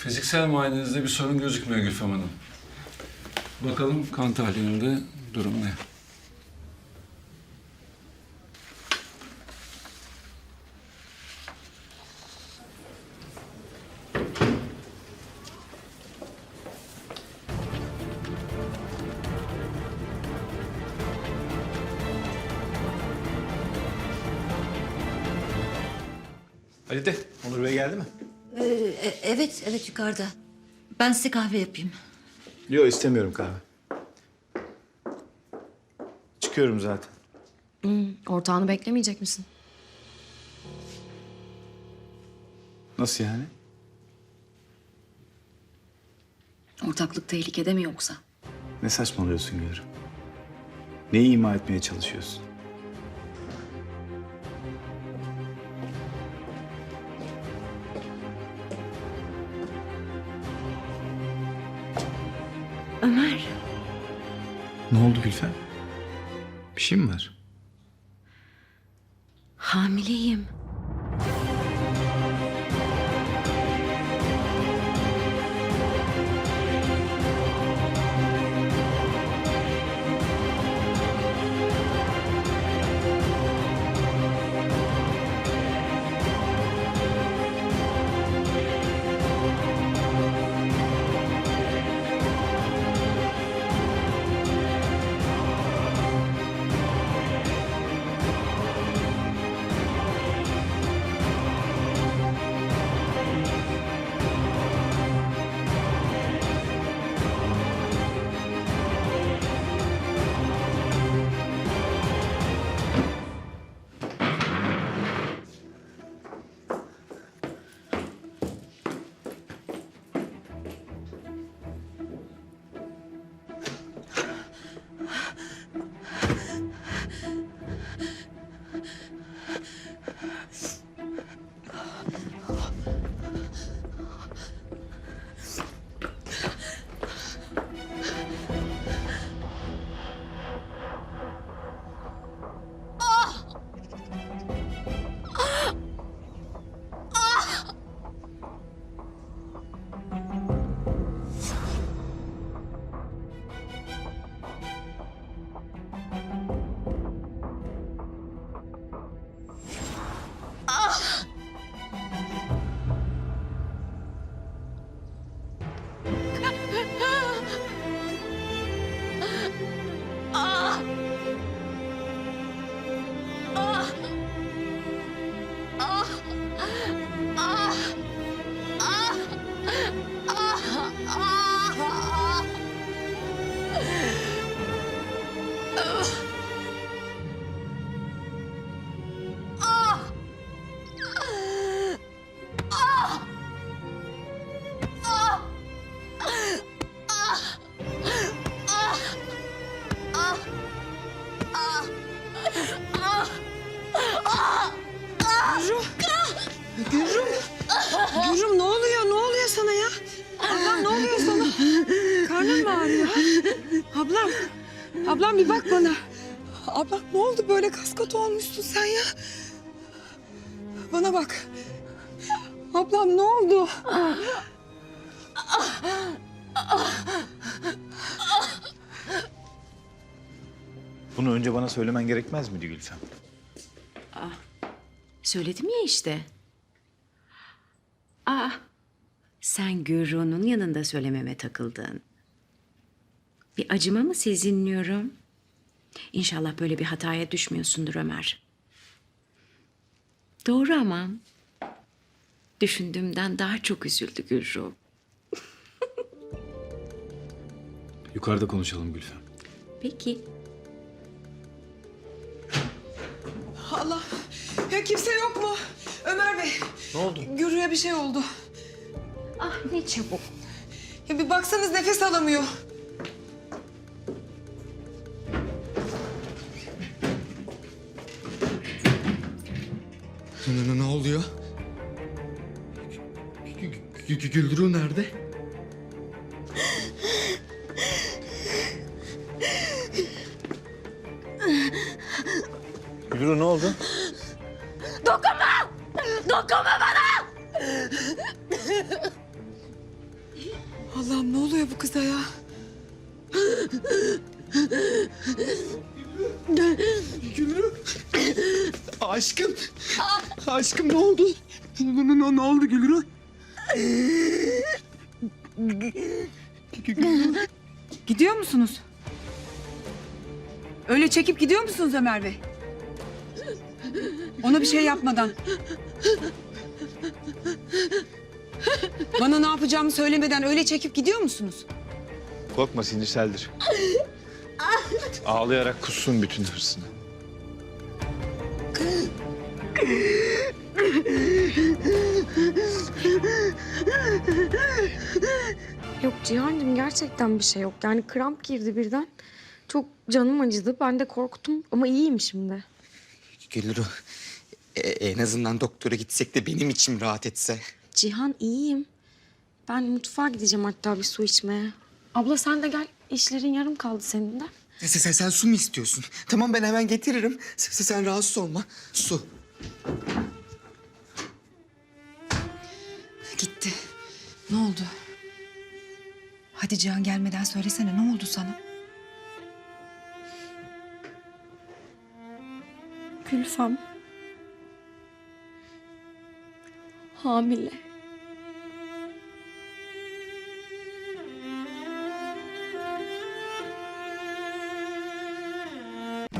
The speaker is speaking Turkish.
Fiziksel muayenenizde bir sorun gözükmüyor Gülfem Hanım. Bakalım kan tahlilinde durum ne? Halide, Onur Bey geldi mi? Ee, e- evet, evet yukarıda. Ben size kahve yapayım. Yok istemiyorum kahve. Çıkıyorum zaten. Ortağını beklemeyecek misin? Nasıl yani? Ortaklık tehlikede mi yoksa? Ne saçmalıyorsun Gülürüm? Neyi ima etmeye çalışıyorsun? Ne oldu Gülfem? Bir şey mi var? hamileyim. よし。Ablam. Ablam bir bak bana. Ablam ne oldu böyle kaskat olmuşsun sen ya? Bana bak. Ablam ne oldu? Bunu önce bana söylemen gerekmez miydi Gülfem? Söyledim ya işte. Aa, sen Gürru'nun yanında söylememe takıldın. Bir acıma mı sezinliyorum? İnşallah böyle bir hataya düşmüyorsundur Ömer. Doğru ama düşündüğümden daha çok üzüldü Gürru. Yukarıda konuşalım Gülfem. Peki. Allah. Ya kimse yok mu? Ömer Bey. Ne oldu? Gürü'ye bir şey oldu. Ah ne çabuk. Ya bir baksanız nefes alamıyor. Oluyor? Gü- Güldürü nerede? Gülru ne oldu? Dokunma! Dokunma bana! Allah'ım ne oluyor bu kıza ya? Aşkım. Aşkım ne oldu? Ne, ne, ne oldu Gülru? Gidiyor musunuz? Öyle çekip gidiyor musunuz Ömer Bey? Ona bir şey yapmadan. Bana ne yapacağımı söylemeden öyle çekip gidiyor musunuz? Korkma sinirseldir. Ağlayarak kussun bütün hırsını. Yok Cihan'cığım gerçekten bir şey yok. Yani kramp girdi birden. Çok canım acıdı. Ben de korktum ama iyiyim şimdi. Gülru. e- en azından doktora gitsek de benim içim rahat etse. Cihan iyiyim. Ben mutfağa gideceğim hatta bir su içmeye. Abla sen de gel. İşlerin yarım kaldı senin de. Sen, sen, sen su mu istiyorsun? Tamam ben hemen getiririm. Sen, sen rahatsız olma. Su. Gitti. Ne oldu? Hadi Cihan gelmeden söylesene ne oldu sana? Gülfem. Hamile.